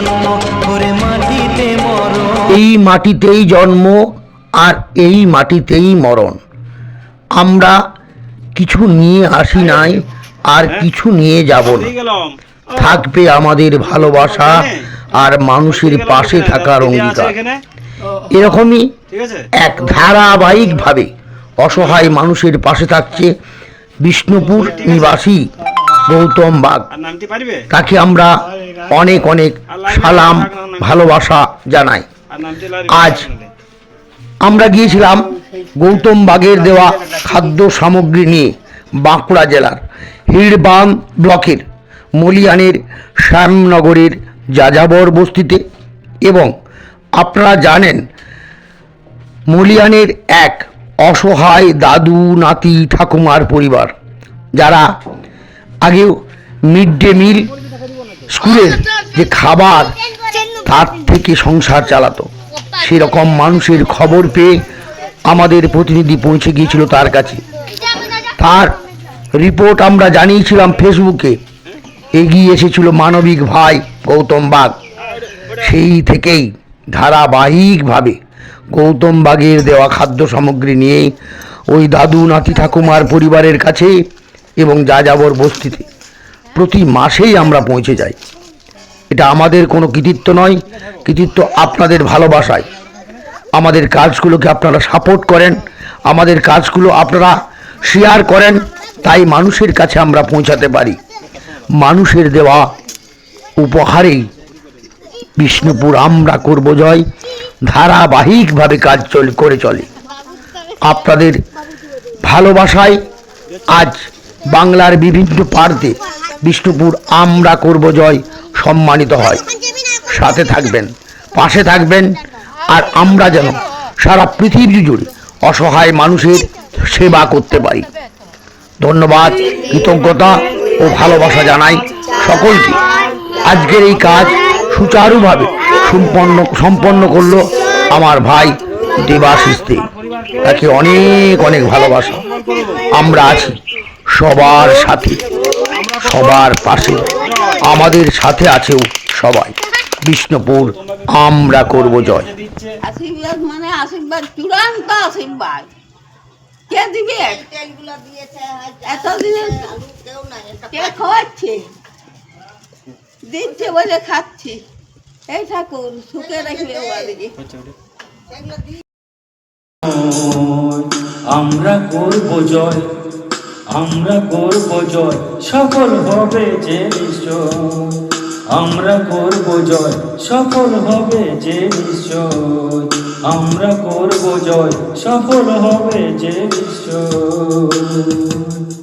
জন্ম করে মাটিতে মরণ। এই মাটিতেই জন্ম আর এই মাটিতেই মরণ। আমরা কিছু নিয়ে আসি নাই আর কিছু নিয়ে যাব না। থাকবে আমাদের ভালোবাসা আর মানুষের পাশে থাকার অঙ্গীকার। এরকমই ঠিক আছে। এক ধারাবাহিকভাবে অসহায় মানুষের পাশে থাকছে বিষ্ণুপুর নিবাসী। গৌতম বাগ। পারবে? তাকে আমরা অনেক অনেক সালাম ভালোবাসা জানাই। আজ আমরা গিয়েছিলাম গৌতম বাগের দেওয়া খাদ্য সামগ্রী নিয়ে বাঁকুড়া জেলার হিড়বান ব্লকের মলিয়ানের শ্যামনগরের যাযাবর বস্তিতে এবং আপনারা জানেন মলিয়ানের এক অসহায় দাদু নাতি ঠাকুমার পরিবার যারা আগেও মিড ডে মিল স্কুলের যে খাবার তার থেকে সংসার চালাতো। সেরকম মানুষের খবর পেয়ে আমাদের প্রতিনিধি পৌঁছে গিয়েছিল তার কাছে। তার রিপোর্ট আমরা জানিয়েছিলাম ফেসবুকে এগিয়ে এসেছিল মানবিক ভাই গৌতম বাগ। সেই থেকেই ধারাবাহিকভাবে গৌতম বাগের দেওয়া খাদ্য সামগ্রী নিয়ে ওই দাদু নাতি ঠাকুমার পরিবারের কাছে এবং যাযাবর বস্তিতে। প্রতি মাসেই আমরা পৌঁছে যাই। এটা আমাদের কোনো কৃতিত্ব নয়, কৃতিত্ব আপনাদের ভালোবাসায়। আমাদের কাজগুলোকে আপনারা সাপোর্ট করেন, আমাদের কাজগুলো আপনারা শেয়ার করেন, তাই মানুষের কাছে আমরা পৌঁছাতে পারি। মানুষের দেওয়া উপহারেই বিষ্ণুপুর আমরা করব জয়, ধারাবাহিকভাবে কাজ চল, করে চলে। আপনাদের ভালোবাসায় আজ বাংলার বিভিন্ন প্রান্তে বিষ্ণুপুর আমরা করব জয়, সম্মানিত হয়। সাথে থাকবেন, পাশে থাকবেন, আর আমরা যেন সারা পৃথিবী জুড়ে অসহায় মানুষের সেবা করতে পারি। ধন্যবাদ, কৃতজ্ঞতা ও ভালোবাসা জানাই সকলকে। আজকের এই কাজ সুচারুভাবে সম্পন্ন সম্পন্ন করল আমার ভাই দেবাশিস দে। তাকে অনেক অনেক ভালোবাসা। আমরা আছি। সবার সাথে সবার পাশে। আমাদের সাথে আছেও সবাই। বিষ্ণুপুর আমরা করব জয়। আশীর্বাদ মানে আশীর্বাদ চূড়ান্ত আশীর্বাদ। কে দিবে? এতদিনে কে খাওয়াচ্ছে দিচ্ছে বলে খাচ্ছি। এই ঠাকুর সুখে রাখবে আমরা করব জয়। আমরা করব জয়, সফল হবে যে নিশ্চয়। আমরা করব জয়, সফল হবে যে নিশ্চয়। আমরা করব জয়, সফল হবে যে নিশ্চয়।